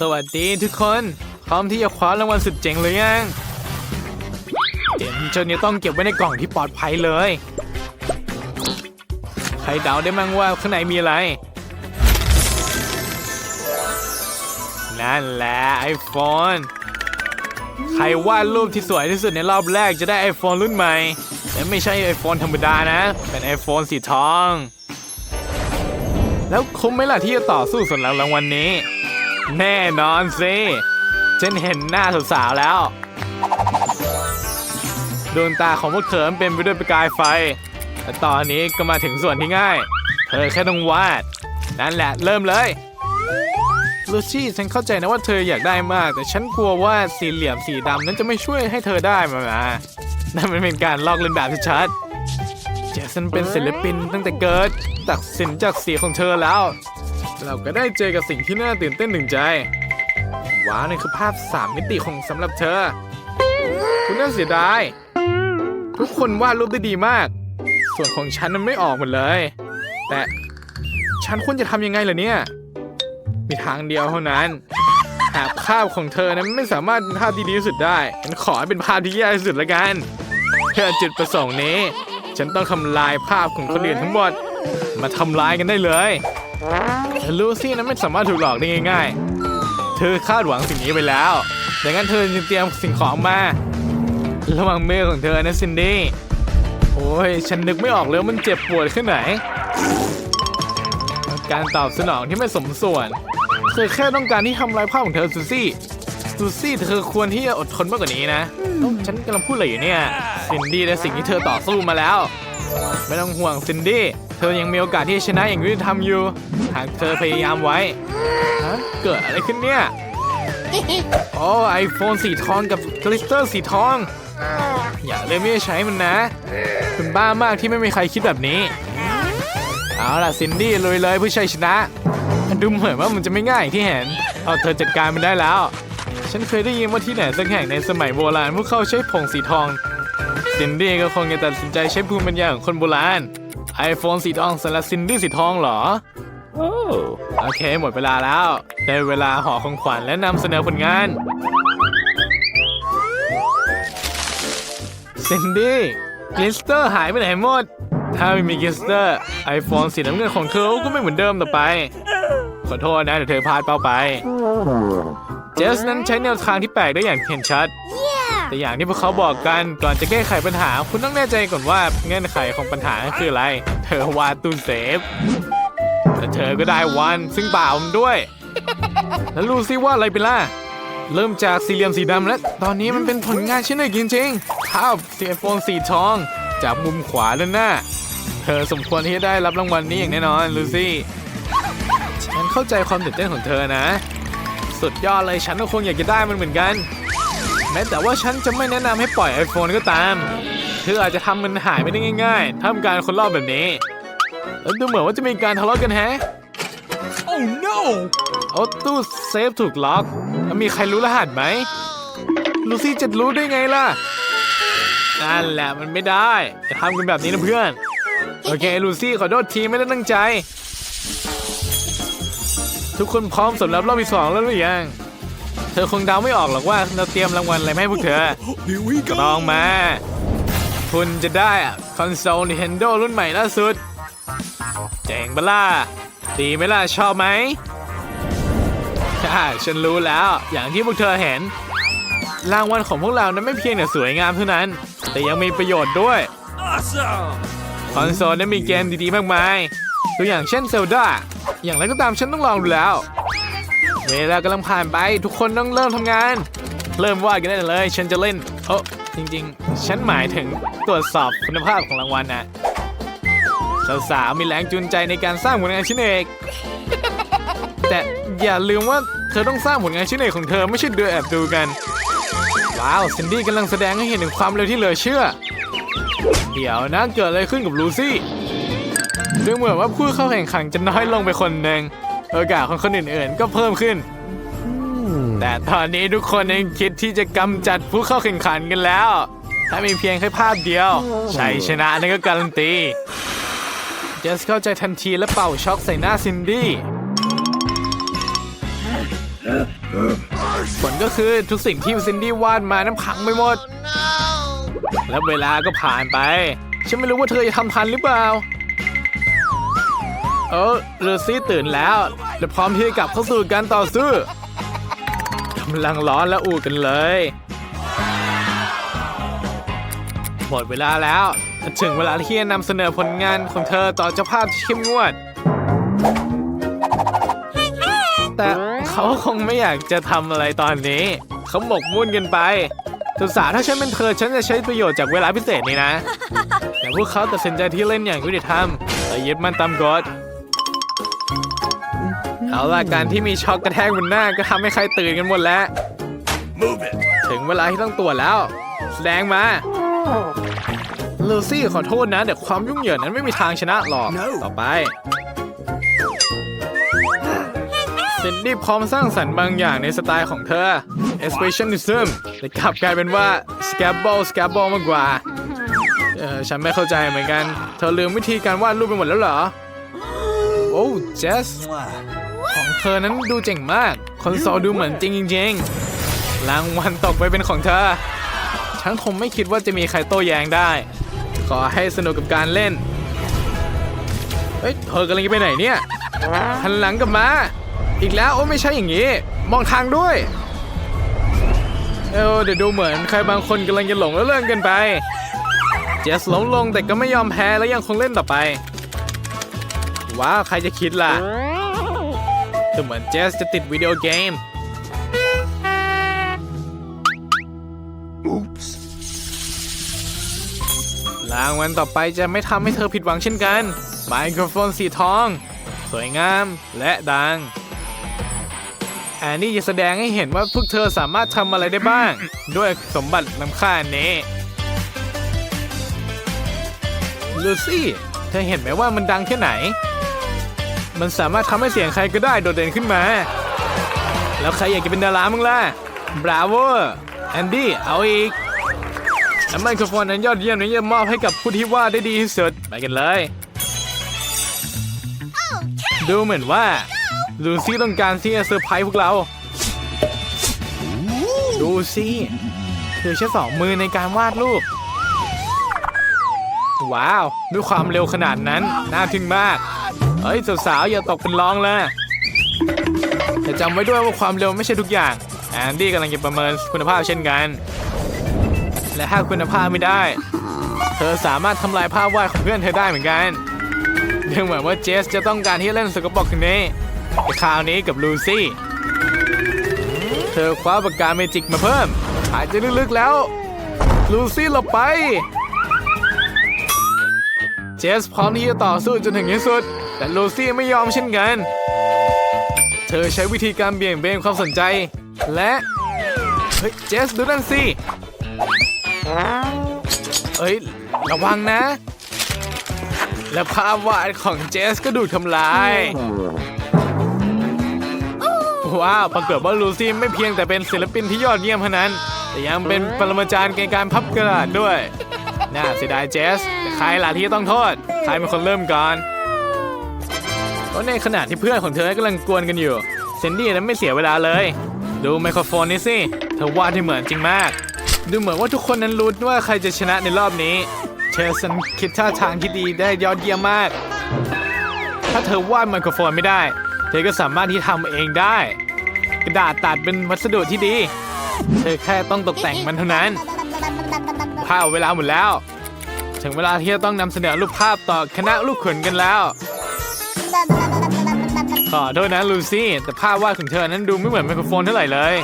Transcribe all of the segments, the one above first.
สวัสดีทุกคน พร้อมที่จะคว้ารางวัลสุดเจ๋งหรือยัง เจ๋งจนจะต้องเก็บไว้ในกล่องที่ปลอดภัยเลย ใครเดาได้มั้งว่าข้างในมีอะไร นั่นแหละ iPhone ใครวาดรูปที่สวยที่สุดในรอบแรกจะได้ iPhone รุ่นใหม่และไม่ใช่ iPhone ธรรมดานะ เป็น iPhone สีทอง แล้วคุ้มไหมล่ะที่จะต่อสู้สำหรับรางวัลนนี้ แน่นอนสิ ฉันเห็นหน้าสาวๆแล้ว ดวงตาของพวกเธอเป็นไปด้วยประกายไฟและตอนนี้ก็มาถึงส่วนที่ง่าย เธอแค่ต้องวาด นั่นแหละเริ่มเลยลูซี่ฉันเข้าใจนะว่าเธออยากได้มาก แต่ฉันกลัวว่าสีเหลี่ยมสีดำนั้นจะไม่ช่วยให้เธอได้มานะนั่นมันเป็นการลอกเลียนแบบชัดเจสันเป็นศิลปินตั้งแต่เกิด ตัดสินจากสีของเธอแล้ว เราก็ได้เจอกับสิ่งที่น่าตื่นเต้นหนึ่งใจ ว้าวนี่คือภาพสามมิติของสำหรับเธอ คุณน่าเสียดาย ทุกคนวาดรูปได้ดีมาก ส่วนของฉันนั้นไม่ออกหมดเลย แต่ฉันควรจะทำยังไงล่ะเนี่ย มีทางเดียวเท่านั้น หากภาพของเธอนั้นไม่สามารถเป็นภาพที่ดีที่สุดได้ฉันขอให้เป็นภาพที่แย่ที่สุดละกันเพื่อจุดประสงค์นี้ ฉันต้องทำลายภาพของคนอื่นทั้งหมด มาทำลายกันได้เลย ลูซี่นั้นไม่สามารถถูกหลอกได้ง่ายๆ เธอคาดหวังสิ่งนี้ไปแล้ว ดังนั้นเธอจึงเตรียมสิ่งของมา ระว่างมือของเธอนะซินดี้ โอ้ย ฉันนึกไม่ออกเลยว่ามันเจ็บปวดแค่ไหน การตอบสนองที่ไม่สมส่วน เธอแค่ต้องการที่ทำลายภาพของเธอซูซี่ ซูซี่เธอควรที่จะอดทนมากกว่านี้นะ ฉันกำลังพูดอะไรอยู่เนี่ย ซินดี้และสิ่งที่เธอต่อสู้มาแล้ว ไม่ต้องห่วงซินดี้ เธอยังมีโอกาสที่จะชนะอย่างยุติธรรมอยู่ หากเธอพยายามไว้ฮะเกิดอะไรขึ้นเนี่ยโอ้ไอโฟนสีทองกับกลิตเตอร์สีทอง อย่าเลยไม่ได้ใช้มันนะ คุณบ้ามากที่ไม่มีใครคิดแบบนี้ เอาล่ะซินดี้ลุยเลยเพื่อชัยชนะมันดูเหมือนว่ามันจะไม่ง่ายอย่างที่เห็นเอาเธอจัดการมันได้แล้ว ฉันเคยได้ยินว่าที่ไหนสักแห่งในสมัยโบราณพวกเขาใช้ผงสีทองซินดี้ก็คงจะตัดสินใจใช้ภูมิปัญญาของคนโบราณ iPhone สีทองสำหรับซินดี้สีทองเหรอ โอ้โอเค หมดเวลาแล้ว ได้เวลาห่อของขวัญและนำเสนอผลงานซินดี้กลิสเตอร์หายไปไหนหมด ถ้าไม่มีกลิสเตอร์ iPhone สีน้ำเงินของเธอก็ไม่เหมือนเดิมต่อไป ขอโทษนะเดี๋ยวเธอพลาดเป้าไป เจสนั้นใช้แนวทางที่แปลกได้อย่างเห็นชัด แต่อย่างที่พวกเขาบอกกันก่อนจะแก้ไขปัญหา คุณต้องแน่ใจก่อนว่าเงื่อนไขของปัญหาคืออะไร เธอวาดตู้เซฟแต่เธอก็ได้วันซึ่งเปล่ามันด้วย แล้วรู้ซิว่าอะไรเป็นล่ะเริ่มจากสี่เหลี่ยมสีดำแล้วตอนนี้มันเป็นผลงานชิ้นหนึ่งจริงๆภาพสีโฟนสีทอง จากมุมขวาด้านหน้า เธอสมควรที่จะได้รับรางวัลนี้อย่างแน่นอนลูซี่ฉันเข้าใจความตื่นเต้นของเธอนะ สุดยอดเลยฉันก็คงอยากจะได้มันเหมือนกัน แม้แต่ว่าฉันจะไม่แนะนำให้ปล่อย iPhone ก็ตาม เธออาจจะทำมันหายไม่ได้ง่ายๆทำการคนรอบแบบนี้แล้วดูเหมือนว่าจะมีการทะเลาะกันแฮะ Oh no! เอาตู้เซฟถูกล็อกแล้วมีใครรู้รหัสไหม ลูซี่จะรู้ได้ไงล่ะ นั่นแหละมันไม่ได้ จะทำกันแบบนี้นะเพื่อน โอเค ลูซี่ขอโทษทีไม่ได้ตั้งใจ ทุกคนพร้อมสำหรับรอบที่สองแล้วหรือยัง เธอคงเดาไม่ออกหรอกว่าเราเตรียมรางวัลอะไรมาให้พวกเธอ Here we go! ลองมา คุณจะได้คอนโซล Nintendo รุ่นใหม่ล่าสุด เจ๋งปะล่ะดีไหมล่ะ ชอบไหมใช่ฉันรู้แล้วอย่างที่พวกเธอเห็น รางวัลของพวกเรานั้นไม่เพียงแต่สวยงามเท่านั้น แต่ยังมีประโยชน์ด้วย Awesome! คอนโซลนั้นมีเกมดีๆมากมาย ตัวอย่างเช่นเซลดาอย่างไรก็ตามฉันต้องลองดูแล้ว เวลากำลังผ่านไปทุกคนต้องเริ่มทำงาน เริ่มวาดกันได้เลย ฉันจะเล่นโอ้จริงๆ ฉันหมายถึงตรวจสอบคุณภาพของรางวัลนะสาวๆมีแรงจูงใจในการสร้างผลงานชิ้นเอกแต่อย่าลืมว่าเธอต้องสร้างผลงานชิ้นเอกของเธอไม่ใช่เดือแอบดูกัน ว้าวซินดี้กำลังแสดงให้เห็นถึงความเร็วที่เหลือเชื่อ เดี๋ยวนะเกิดอะไรขึ้นกับลูซี่ดูเหมือนว่าผู้เข้าแข่งขันจะน้อยลงไปคนหนึ่ง โอกาสของคนอื่นๆ ก็เพิ่มขึ้น แต่ตอนนี้ทุกคนยังคิดที่จะกำจัดผู้เข้าแข่งขันกันแล้ว ถ้ามีเพียงแค่ภาพเดียวชัยชนะนั่นก็การันตีเจสเข้าใจทันทีและเป่าช็อกใส่หน้าซินดี้ผลก็คือทุกสิ่งที่ซินดี้วาดมานั้นพังไปหมด แล้วเวลาก็ผ่านไป ฉันไม่รู้ว่าเธอจะทำทันหรือเปล่า เออลูซี่ตื่นแล้ว และพร้อมที่จะกลับเข้าสู่การต่อสู้กำลังร้อนและอู่กันเลย หมดเวลาแล้ว ถึงเวลาที่จะนำเสนอผลงานของเธอต่อเจ้าภาพที่เข้มงวด แต่เขาคงไม่อยากจะทำอะไรตอนนี้ เขาหมกมุ่นกันไปสุสาถ้าฉันเป็นเธอฉันจะใช้ประโยชน์จากเวลาพิเศษนี้นะ แต่พวกเขาตัดสินใจที่เล่นอย่างยุติธรรมและยึดมั่นตามกฎ เอาล่ะการที่มีช็อกกระแทกบนหน้าก็ทำให้ใครตื่นกันหมดแล้ว Move it. ถึงเวลาที่ต้องตรวจแล้ว แสดงมาลูซี่ขอโทษนะ แต่ความยุ่งเหยิงนั้นไม่มีทางชนะหรอก No ต่อไปซินดี้พร้อมสร้างสรรค์บางอย่างในสไตล์ของเธอ expressionism แต่กลับกลายเป็นว่า scabble scabble มากกว่า เออฉันไม่เข้าใจเหมือนกัน เธอลืมวิธีการวาดรูปไปหมดแล้วเหรอ โอ้เจสของ เธอนั้นดูเจ๋งมาก คอนโซลดูเหมือนจริงจริงรางวัลตกไปเป็นของเธอ ฉันคงไม่คิดว่าจะมีใครโต้แย้งได้ ขอให้สนุกกับการเล่น เฮ้ย เธอกำลังจะไปไหนเนี่ย หันหลังกลับมา อีกแล้วโอ้ไม่ใช่อย่างนี้ มองทางด้วย เออเดี๋ยวดูเหมือนใครบางคนกำลังจะหลงแล้วเลิกกันไป เจสล้มลงแต่ก็ไม่ยอมแพ้และยังคงเล่นต่อไป ว้าวใครจะคิดล่ะ ดูเหมือนเจสจะติดวิดีโอเกม Oops. รางวัลต่อไปจะไม่ทำให้เธอผิดหวังเช่นกัน ไมโครโฟนสีทอง สวยงามและดังแอนนี่จะแสดงให้เห็นว่าพวกเธอสามารถทำอะไรได้บ้าง ด้วยสมบัติล้ำค่าอันนี้ลูซี่ เธอเห็นไหมว่ามันดังแค่ไหน มันสามารถทำให้เสียงใครก็ได้โดดเด่นขึ้นมา แล้วใครอยากจะเป็นดารามึงล่ะ บราโวแอนดี้ เอาอีกและไมโครโฟนนั้นยอดเยี่ยมนี้จะมอบให้กับผู้ที่วาดได้ดีที่สุด ไปกันเลย ดูเหมือนว่าลูซี่ต้องการที่จะเซอร์ไพรส์พวกเรา ดูสิเธอใช้สองมือในการวาดรูป ว้าว ด้วยความเร็วขนาดนั้น น่าทึ่งมาก เฮ้ยสาวๆอย่าตกเป็นรองเลยแต่จำไว้ด้วยว่าความเร็วไม่ใช่ทุกอย่าง แอนดี้กำลังจะประเมินคุณภาพเช่นกัน และถ้าคุณภาพไม่ได้ เธอสามารถทำลายภาพวาดของเพื่อนเธอได้เหมือนกันดูเหมือนว่าเจสจะต้องการที่จะเล่นสกปรกนนี้แต่คราวนี้กับลูซี่ เธอคว้าปากกาเมจิกมาเพิ่ม หายใจลึกๆแล้ว ลูซี่หลบไป เจสพร้อมที่จะต่อสู้จนถึงที่สุด แต่ลูซี่ไม่ยอมเช่นกัน เธอใช้วิธีการเบี่ยงเบนความสนใจ และ เฮ้ยเจสดูนั่นสิเอ้ย ระวังนะ และภาพวาดของเจสก็ถูกทำลาย ว้าวปรากฏว่าลูซี่ไม่เพียงแต่เป็นศิลปินที่ยอดเยี่ยมเท่านั้น แต่ยังเป็นปรมาจารย์ในการพับกระดาษด้วย น่าเสียดายเจสใครล่ะที่ต้องโทษ ใครเป็นคนเริ่มก่อน ราะในขณะที่เพื่อนของเธอกำลังกวนกันอยู่เซนดี้นั้นไม่เสียเวลาเลย ดูไมโครโฟนนี้สิเธอวาดที่เหมือนจริงมาก ดูเหมือนว่าทุกคนนั้นรู้ว่าใครจะชนะในรอบนี้เชลสันคิดท่าทางที่ดีได้ยอดเยี่ยมมาก ถ้าเธอวาดไมโครโฟนไม่ได้ เธอก็สามารถที่ทำเองได้ กระดาษตัดเป็นวัสดุที่ดี เธอแค่ต้องตกแต่งมันเท่านั้นภาพเวลาหมดแล้ว ถึงเวลาที่จะต้องนำเสนอรูปภาพต่อคณะลูกขุนกันแล้ว ขอโทษนะลูซี่แต่ภาพวาดของเธอนั้นดูไม่เหมือนไมโครโฟนเท่าไหร่เลย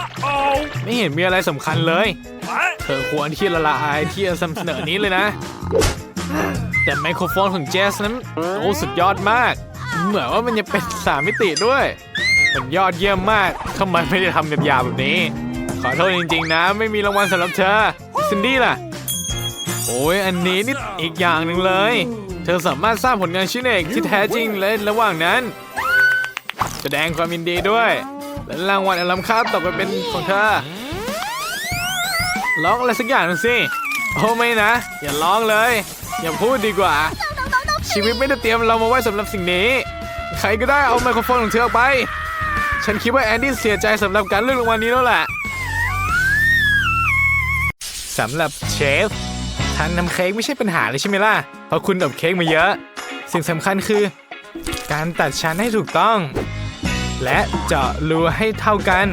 ไม่เห็นมีอะไรสำคัญเลย เธอควรที่ละลายที่จะนำเสนอนี้เลยนะ แต่ไมโครโฟนของเจสนั้นโอ้สุดยอดมาก เหมือนว่ามันจะเป็นสามมิติด้วย มันยอดเยี่ยมมากทำไมไม่ได้ทำหยาบๆแบบนี้ ขอโทษจริงๆนะ ไม่มีรางวัลสำหรับเธอซินดี้ล่ะ โอ้ยอันนี้นี่อีกอย่างหนึ่งเลย เธอสามารถสร้างผลงานชิ้นเอกที่แท้จริงและระหว่างนั้น แสดงความยินดีด้วย และรางวัลอันล้ำค่าตกไปเป็นของเธอร้องอะไรสักอย่างหนึ่งสิ โอ้ไม่นะ อย่าร้องเลย อย่าพูดดีกว่า ชีวิตไม่ได้เตรียมเรามาไว้สำหรับสิ่งนี้ ใครก็ได้เอาไมโครโฟนของเธอออกไป ฉันคิดว่าแอนดี้เสียใจสำหรับการเลือกรางวัลนี้แล้วแหละสำหรับเชฟทานทำเค้กไม่ใช่ปัญหาเลยใช่ไหมล่ะ เพราะคุณอบเค้กมาเยอะ สิ่งสำคัญคือ การตัดชั้นให้ถูกต้อง และเจาะรูให้เท่ากัน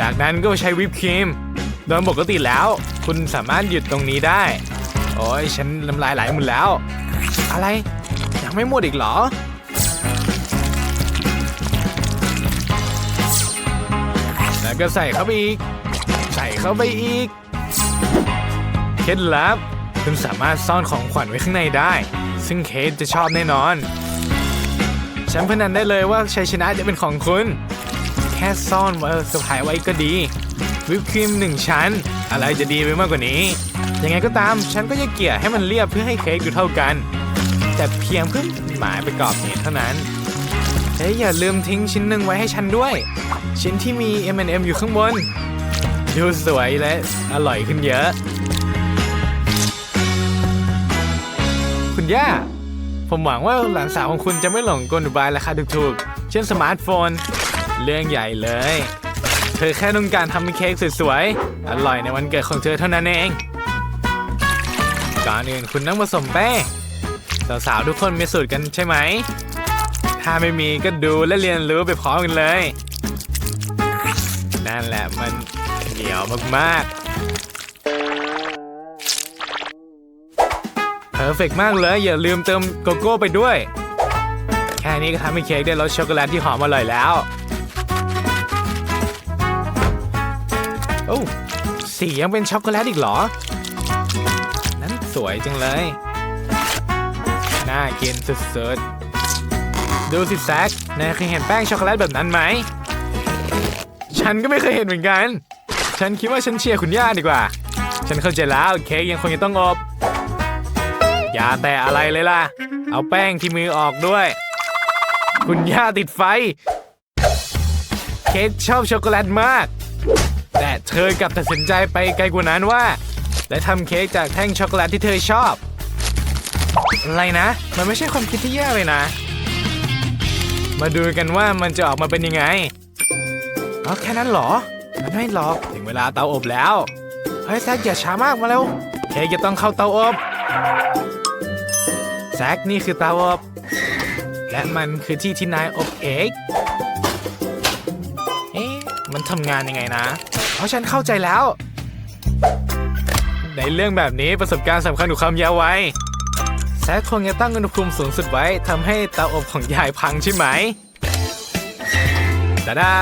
จากนั้นก็ใช้วิปครีม โดยปกติแล้ว คุณสามารถหยุดตรงนี้ได้ โอ้ยฉันน้ำลายไหลหมดแล้ว อะไร ยังไม่หมดอีกเหรอ แล้วก็ใส่เข้าไปอีก ใส่เข้าไปอีก เคล็ดลับคุณสามารถซ่อนของขวัญไว้ข้างในได้ ซึ่งเคสจะชอบแน่นอน ฉันพนันได้เลยว่าชัยชนะจะเป็นของคุณ แค่ซ่อนไว้เซอร์ไพรส์ไว้ก็ดี วิปครีมหนึ่งชั้น อะไรจะดีไปมากกว่านี้ ยังไงก็ตามฉันก็จะเกลี่ยให้มันเรียบเพื่อให้เค้กดูเท่ากัน แต่เพียงเพื่อหมายไปกรอบเหตุเท่านั้นเฮ้ยอย่าลืมทิ้งชิ้นหนึ่งไว้ให้ฉันด้วย ชิ้นที่มี M&M อยู่ข้างบนดูสวยและอร่อยขึ้นเยอะ คุณย่า ผมหวังว่าหลานสาวของคุณจะไม่หลงกลอุบายราคาถูกๆ เช่นสมาร์ทโฟน เรื่องใหญ่เลย เธอแค่ต้องการทำเป็นเค้กสวยๆ อร่อยในวันเกิดของเธอเท่านั้นเอง ก่อนอื่นคุณต้องผสมแป้งสาวๆทุกคนมีสูตรกันใช่ไหม ถ้าไม่มีก็ดูและเรียนรู้ไปพร้อมกันเลย นั่นแหละมันเหนียวมากๆ อร์เฟกมากเลย อย่าลืมเติมโกโก้ไปด้วย แค่นี้ก็ทำให้เค้กได้รสช็อกโกแลตที่หอมอร่อยแล้ว โอ้สียังเป็นช็อกโกแลตอีกเหรอ นั้นสวยจังเลย น่ากินสุดๆ ดูสิแซกนายเคยเห็นแป้งช็อกโกแลตแบบนั้นไหม ฉันก็ไม่เคยเห็นเหมือนกัน ฉันคิดว่าฉันเชียร์คุณย่าดีกว่า ฉันเข้าใจแล้วเค้กยังคงจะต้องอบ อย่าแต่อะไรเลยล่ะ เอาแป้งที่มือออกด้วย คุณย่าติดไฟ เค้กชอบช็อกโกแลตมาก แต่เธอกลับตัดสินใจไปไกลกว่านั้นว่าและทำเค้กจากแท่งช็อกโกแลตที่เธอชอบ อะไรนะ มันไม่ใช่ความคิดที่แย่เลยนะ มาดูกันว่ามันจะออกมาเป็นยังไงอ๋อแค่นั้นเหรอ มันไม่หรอกถึงเวลาเตาอบแล้ว เฮ้ยแซกอย่าช้ามากมาเร็วเค้กจะต้องเข้าเตาอบ แซกนี่คือเตาอบ และมันคือที่ที่นายอบเค้กเอ๊ะมันทำงานยังไงนะ เพราะฉันเข้าใจแล้ว ในเรื่องแบบนี้ประสบการณ์สำคัญกว่าความยาวไวแซคคงจะตั้งอุณหภูมิสูงสุดไว้ทำให้เตาอบของยายพังใช่ไหมดาดา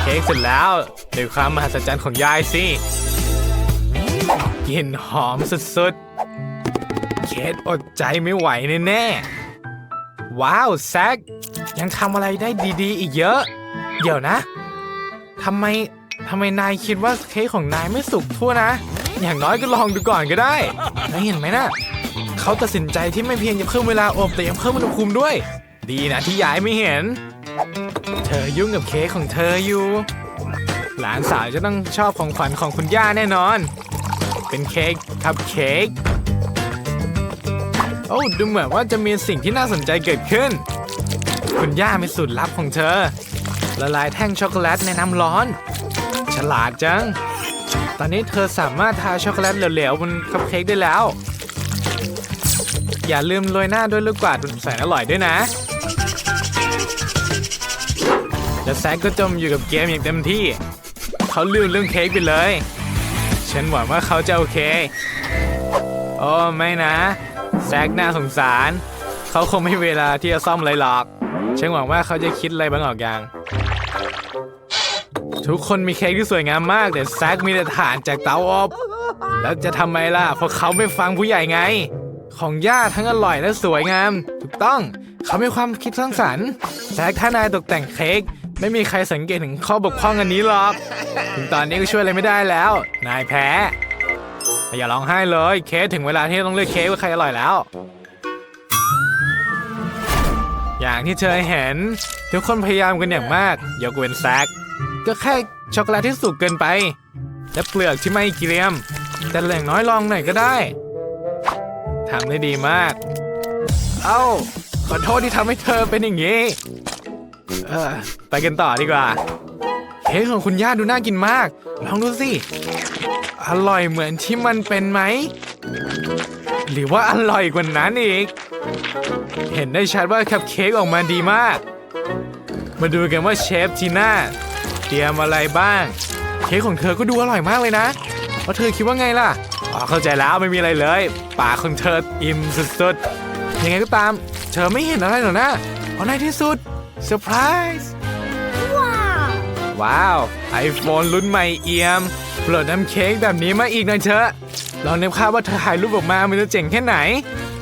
เค้กเสร็จแล้วด้วยความมหัศจรรย์ของยายสิกลิ่นหอมสุดๆ เคสอดใจไม่ไหวแน่ๆว้าวแซคยังทำอะไรได้ดีๆ อีกเยอะ เดี๋ยวนะทำไมทำไมนายคิดว่าเค้กของนายไม่สุกทั่วนะ อย่างน้อยก็ลองดูก่อนก็ได้นายเห็นไหมนะเขาตัดสินใจที่ไม่เพียงจะเพิ่มเวลาอบแต่ยังเพิ่มอุณหภูมิด้วย ดีนะที่ยายไม่เห็น เธอยุ่งกับเค้กของเธออยู่ หลานสาวจะต้องชอบของขวัญของคุณย่าแน่นอน เป็นเค้กคัพเค้ก อ้ดูเหมือนว่าจะมีสิ่งที่น่าสนใจเกิดขึ้น คุณย่ามีสูตรลับของเธอ ละลายแท่งช็อกโกแลตในน้ำร้อน ฉลาดจัง ตอนนี้เธอสามารถทาช็อกโกแลตเหลวๆบนคัพเค้กได้แล้ว อย่าลืมโรยหน้าด้วยลูกกวาดแสนอร่อยด้วยนะ และแซกก็จมอยู่กับเกมอย่างเต็มที่ เขาลืมเรื่องเค้กไปเลย ฉันหวังว่าเขาจะโอเค โอ้ไม่นะ แซกน่าสงสาร เขาคงไม่เวลาที่จะซ่อมอะไรหรอกฉันหวังว่าเขาจะคิดอะไรบางออกอย่าง ทุกคนมีเค้กที่สวยงามมาก แต่แซกมีแต่ถ่านจากเตาอบแล้วจะทำไมล่ะ เพราะเขาไม่ฟังผู้ใหญ่ไง ของย่าทั้งอร่อยและสวยงาม ถูกต้อง เขามีความคิดสร้างสรรค์แซกถ้านายตกแต่งเค้กไม่มีใครสังเกตถึงข้อบกพร่องอันนี้หรอก ถึงตอนนี้ก็ช่วยอะไรไม่ได้แล้ว นายแพ้ อย่าร้องไห้เลย เค้กถึงเวลาที่ต้องเลือกเค้กว่าใครอร่อยแล้ว อย่างที่เธอเห็น ทุกคนพยายามกันอย่างมากยกเว้นแซกก็แค่ช็อกโกแลตที่สุกเกินไป และเปลือกที่ไม่เกรียม แต่อย่งน้อยลองหน่อยก็ได้ทำได้ดีมาก เอ้า ขอโทษที่ทำให้เธอเป็นอย่างนี้ เออ ไปกันต่อดีกว่า ค้กของคุณย่าดูน่ากินมาก ลองดูสิ อร่อยเหมือนที่มันเป็นไหม หรือว่าอร่อยกว่านั้นอีก เห็นได้ชัดว่าคัพเค้กออกมาดีมาก มาดูกันว่าเชฟทีน่าเตรียมอะไรบ้าง เค้กของเธอก็ดูอร่อยมากเลยนะเพราเธอคิดว่าไงล่ะ อ๋อเข้าใจแล้วไม่มีอะไรเลย ปากของเธออิ่มสุดๆ ยังไงก็ตาม เธอไม่เห็นอะไรหรอกนะเพราะในที่สุดเซอร์ไพรส์ ว้าว iPhone รุ่นใหม่เอี่ยมโปรดนำเค้กแบบนี้มาอีกหน่อยเถอะลองนึกภาพว่าเธอถ่ายรูปออกมามันจะเจ๋งแค่ไหน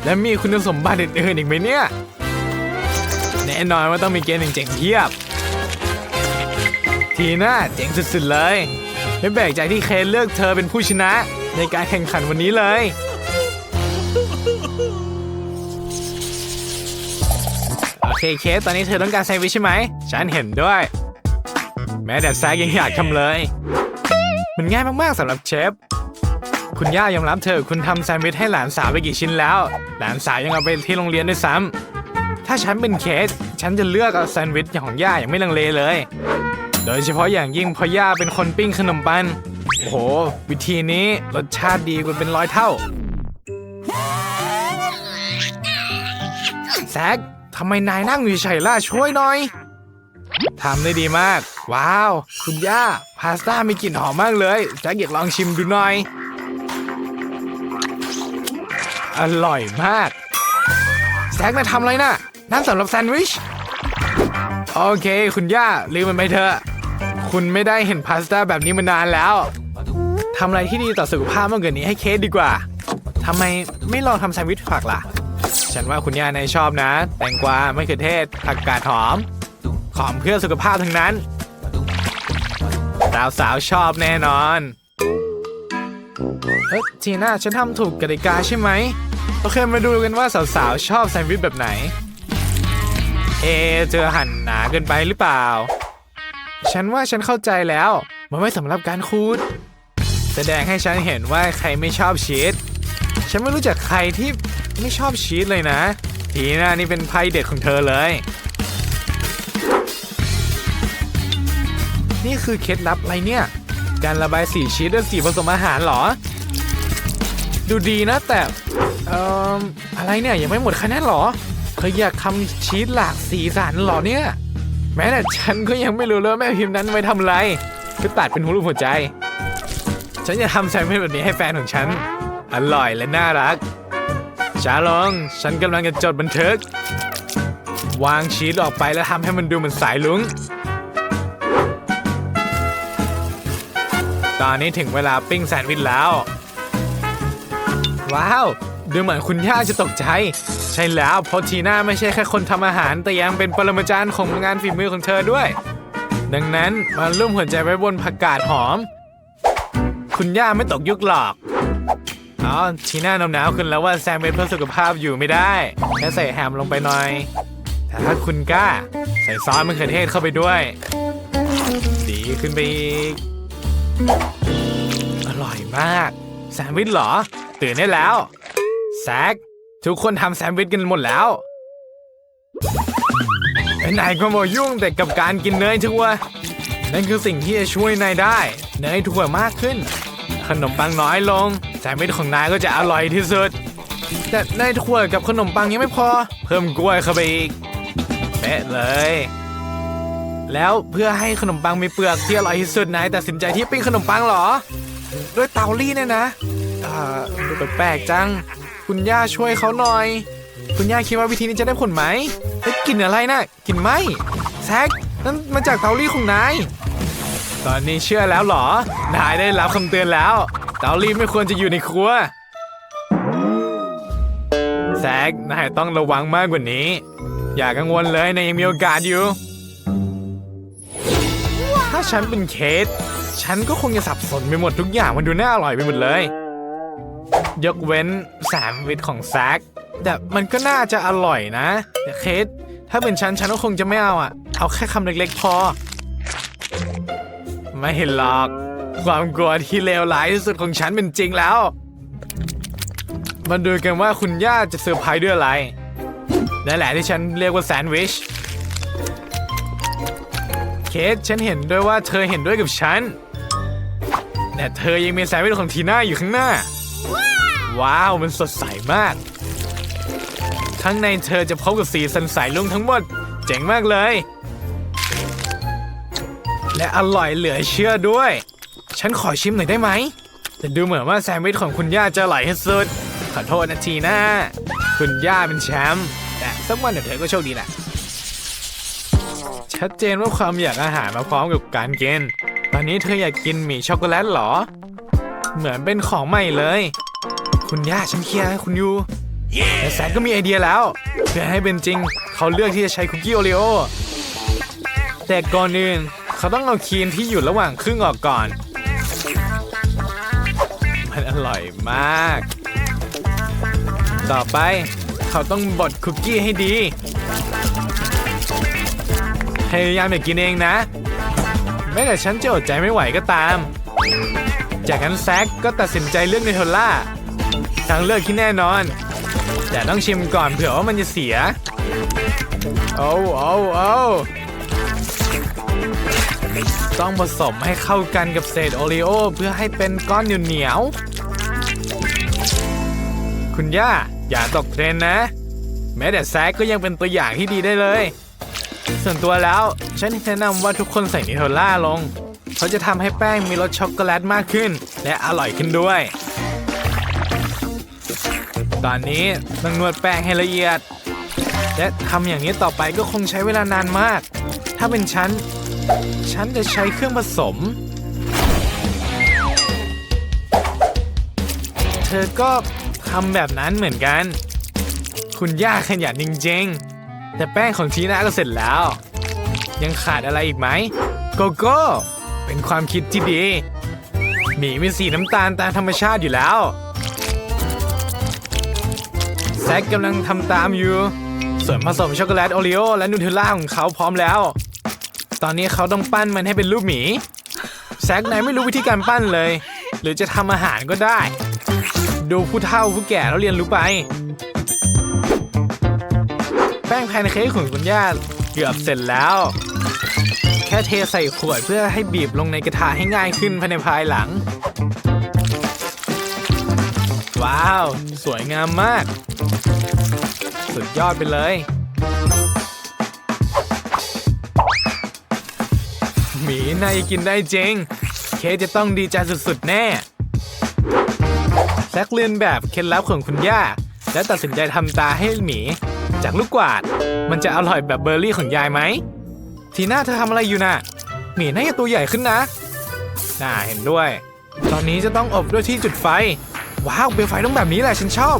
และมีคุณสมบัติอื่นๆอีกไหมเนี่ยแน่นอนว่าต้องมีเกมเจ๋งๆเพียบ ทีน่าเจ๋งสุดๆเลยไม่แปลกใจที่เคนเลือกเธอเป็นผู้ชนะ ในการแข่งขันวันนี้เลยโอเคเคสตอนนี้เธอต้องการแซนด์วิชใช่ไหม ฉันเห็นด้วย แม้แต่แซกยังอยากทำเลย มันง่ายมากๆสำหรับเชฟ คุณย่ายอมรับเธอะคุณทำแซนด์วิชให้หลานสาวไปกี่ชิ้นแล้ว หลานสาวยังเอาไปที่โรงเรียนด้วยซ้ำถ้าฉันเป็นเคส ฉันจะเลือกเอาแซนด์วิชของย่าอย่างไม่ลังเลเลย โดยเฉพาะอย่างยิ่งเพราะย่าเป็นคนปิ้งขนมปังโอ้โห วิธีนี้รสชาติดีกว่าเป็นร้อยเท่าแซกทำไมนายนั่งอยู่เฉยล่ะช่วยหน่อย ทำได้ดีมาก ว้าว คุณย่า พาสต้ามีกลิ่นหอมมากเลยแจ็คอยากลองชิมดูหน่อย อร่อยมากแซกนาทำอะไรนะ่ะนั่นสำหรับแซนด์วิช โอเค คุณย่า ลืมมันไปเถอะ คุณไม่ได้เห็นพาสต้าแบบนี้มานานแล้วทำอะไรที่ดีต่อสุขภาพมากกว่านี้ให้เคสดีกว่าทำไมไม่ลองทำแซนด์วิชผักล่ะ ฉันว่าคุณย่านายชอบนะ แตงกวามะเขือเทศผักกาดหอม หอมเพื่อสุขภาพทั้งนั้น สาวสาวชอบแน่นอน เอ๊ะทีน่าฉันทำถูกกติกาใช่ไหม โอเคมาดูกันว่าสาวๆชอบแซนด์วิชแบบไหน เอเจอหั่นหนาเกินไปหรือเปล่า ฉันว่าฉันเข้าใจแล้ว มันไม่สำหรับการคูด แสดงให้ฉันเห็นว่าใครไม่ชอบชีสฉันไม่รู้จักใครที่ไม่ชอบชีสเลยนะ ทีน่านี่เป็นไพ่เด็ดของเธอเลย นี่คือเคล็ดลับอะไรเนี่ย การระบายสีชีสด้วยสีผสมอาหารเหรอ ดูดีนะแต่เอ่ออะไรเนี่ยยังไม่หมดคะแนนเหรอเธออยากทำชีสหลากสีสันเหรอเนี่ย แม้แต่ฉันก็ยังไม่รู้เลยแม่พิมพ์นั้นไว้ทำอะไรก็ตัดเป็นหูรูปหัวใจ ฉันจะทำแซนด์วิชแบบนี้ให้แฟนของฉัน อร่อยและน่ารักช้าลง ฉันกำลังจะจดบันทึก วางชีสออกไปแล้วทำให้มันดูเหมือนสายลุง ตอนนี้ถึงเวลาปิ้งแซนด์วิชแล้ว ว้าว ดูเหมือนคุณย่าจะตกใจ ใช่แล้วเพราะทีน่าไม่ใช่แค่คนทำอาหาร แต่ยังเป็นปรมาจารย์ของงานฝีมือของเธอด้วย ดังนั้นมาร่วมหัวใจไว้บนผักกาดหอม คุณย่าไม่ตกยุคหรอกอ๋อทีน่าหนาวๆขึ้นแล้วว่าแซมเป็นเพื่อสุขภาพอยู่ไม่ได้แค่ใส่แฮมลงไปหน่อย แต่ถ้าคุณกล้า ใส่ซอสมะเขือเทศเข้าไปด้วย ดีขึ้นไปอีก อร่อยมาก แซนด์วิชเหรอ ตื่นได้แล้ว แซก ทุกคนทำแซนด์วิชกันหมดแล้วไอ้นายก็มายุ่งแต่กับการกินเนยทั่วนั่นคือสิ่งที่จะช่วยนายได้ เนยถั่วมากขึ้น ขนมปังน้อยลงแซนด์วิชของนายก็จะอร่อยที่สุด แต่เนยถั่วกับขนมปังยังไม่พอ เพิ่มกล้วยเข้าไปอีกเป๊ะเลย แล้วเพื่อให้ขนมปังมีเปลือกที่อร่อยที่สุดนายตัดสินใจที่ปิ้งขนมปังเหรอ ด้วยเตารีดเนี่ยนะเอ่อดูแปลกๆจัง คุณย่าช่วยเขาหน่อย คุณย่าคิดว่าวิธีนี้จะได้ผลไหมเอ้ยกลิ่นอะไรนะกลิ่นไหมแซกนั่นมาจากเตารีดของนาย ตอนนี้เชื่อแล้วเหรอ นายได้รับคำเตือนแล้ว เตารีดไม่ควรจะอยู่ในครัวแซกนายต้องระวังมากกว่านี้ อย่ากังวลเลยนายยังมีโอกาสอยู่าฉันเป็นเคส ฉันก็คงจะสับสนไปหมดทุกอย่างมันดูน่าอร่อยไปหมดเลย ยกเว้นแซมวิชของแซกแต่มันก็น่าจะอร่อยนะ แต่เคส ถ้าเป็นฉันฉันก็คงจะไม่เอาอะ เอาแค่คำเล็กๆพอ ไม่เห็นหรอก ความกลัวที่เลวร้ายที่สุดของฉันเป็นจริงแล้ว มาดูกันว่าคุณย่าจะเซอร์ไพรส์ด้วยอะไรนั่นแหละที่ฉันเรียกว่าแซนด์วิช เคสฉันเห็นด้วยว่าเธอเห็นด้วยกับฉัน แต่เธอยังมีแซนด์วิชของทีน่าอยู่ข้างหน้า ว้าว มันสดใสมากข้งในเธอจะพบกับสีสันใสลุงทั้งหมด เจ๋งมากเลย และอร่อยเหลือเชื่อด้วย ฉันขอชิมหน่อยได้ไหม แต่ดูเหมือนว่าแซนด์วิชของคุณย่าจะอร่อยที่สุด ขอโทษนะทีน่า คุณย่าเป็นแชมป์แต่สักวันเดี๋ยวเธอก็โชคดีแหละ ชัดเจนว่าความอยากอาหารมาพร้อมกับการกิน ตอนนี้เธออยากกินหมี่ช็อกโกแลตเหรอ เหมือนเป็นของใหม่เลย คุณย่าฉันเคลียร์ให้คุณยูแต่แซนก็มีไอเดียแล้ว เพื่อให้เป็นจริง เขาเลือกที่จะใช้คุกกี้โอรีโอ แต่ก่อนอื่นเขาต้องเอาครีมที่อยู่ระหว่างครึ่งออกก่อน มันอร่อยมาก ต่อไปเขาต้องบดคุกกี้ให้ดี พยายามอย่ากินเองนะ แม้แต่ฉันจะอดใจไม่ไหวก็ตาม จากนั้นแซกก็ตัดสินใจเลือกเนโทล่าทางเลือกที่แน่นอน แต่ต้องชิมก่อนเผื่อว่ามันจะเสีย โอ้โอ้โอ้ต้องผสมให้เข้ากันกับเศษโอรีโอเพื่อให้เป็นก้อนเหนียวคุณย่าอย่าตกเทรนนะ แม้แต่แซกก็ยังเป็นตัวอย่างที่ดีได้เลย ส่วนตัวแล้วฉันแนะนำว่าทุกคนใส่นิโทล่าลง เขาจะทำให้แป้งมีรสช็อกโกแลตมากขึ้น และอร่อยขึ้นด้วย ตอนนี้ต้องนวดแป้งให้ละเอียด และทำอย่างนี้ต่อไปก็คงใช้เวลานานมาก ถ้าเป็นฉัน ฉันจะใช้เครื่องผสม เธอก็ทำแบบนั้นเหมือนกัน คุณย่าขยันจริงๆ แต่แป้งของทีน่าก็เสร็จแล้ว ยังขาดอะไรอีกไหมโกโก้เป็นความคิดที่ดีหมีเป็นสีน้ำตาลตามธรรมชาติอยู่แล้วแซกกำลังทำตามอยู่ ส่วนผสมช็อกโกแลตโอรีโอและนูเทลล่าของเขาพร้อมแล้ว ตอนนี้เขาต้องปั้นมันให้เป็นรูปหมีแซกนายไม่รู้วิธีการปั้นเลย หรือจะทำอาหารก็ได้ ดูผู้เฒ่าผู้แก่แล้วเรียนรู้ไป แป้งแพนเค้กของคุณย่าเกือบเสร็จแล้ว แค่เทใส่ขวดเพื่อให้บีบลงในกระทะให้ง่ายขึ้นภายในภายหลัง ว้าว สวยงามมาก สุดยอดไปเลย หมีนายกินได้จริง เคจะต้องดีใจสุดๆแน่แซกเรียนแบบเคล็ดลับของคุณย่า และตัดสินใจทำตาให้หมี จากลูกกวาด มันจะอร่อยแบบเบอร์รี่ของยายไหม ทีน่าเธอทำอะไรอยู่น่ะ หมีน่าจะตัวใหญ่ขึ้นนะ น่าเห็นด้วย ตอนนี้จะต้องอบด้วยที่จุดไฟ ว้าวเปลวไฟต้องแบบนี้แหละฉันชอบ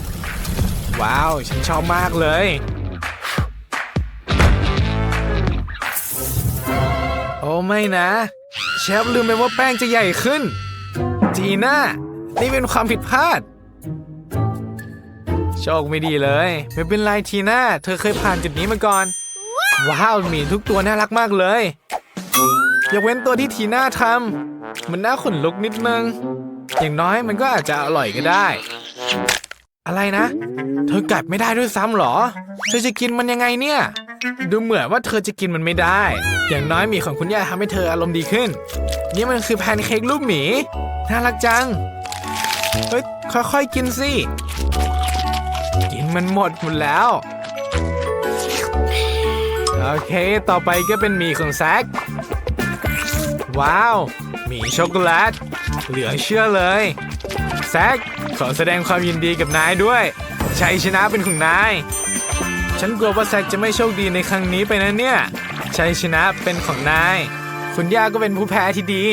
ว้าว ฉันชอบมากเลย โอ้ไม่นะ เชฟลืมไปว่าแป้งจะใหญ่ขึ้นจีน่านี่เป็นความผิดพลาด โชคไม่ดีเลย ไม่เป็นไรทีน่าเธอเคยผ่านจุดนี้มาก่อน ว้าวหมีทุกตัวน่ารักมากเลยยกเว้นตัวที่ทีน่าทำมันน่าขนลุกนิดนึง อย่างน้อยมันก็อาจจะอร่อยก็ได้ อะไรนะ เธอกัดไม่ได้ด้วยซ้ำเหรอ เธอจะกินมันยังไงเนี่ย ดูเหมือนว่าเธอจะกินมันไม่ได้ อย่างน้อยหมีของคุณย่าทำให้เธออารมณ์ดีขึ้น นี่มันคือแพนเค้กรูปหมี น่ารักจัง เฮ้ยค่อยๆกินสิ กินมันหมดหมดแล้ว โอเค ต่อไปก็เป็นหมี่ของแซกว้าวหมี่ช็อกโกแลต เหลือเชื่อเลย แซกขอแสดงความยินดีกับนายด้วย ชัยชนะเป็นของนาย ฉันกลัวว่าแซกจะไม่โชคดีในครั้งนี้ไปนะเนี่ย ชัยชนะเป็นของนาย คุณย่าก็เป็นผู้แพ้ที่ดี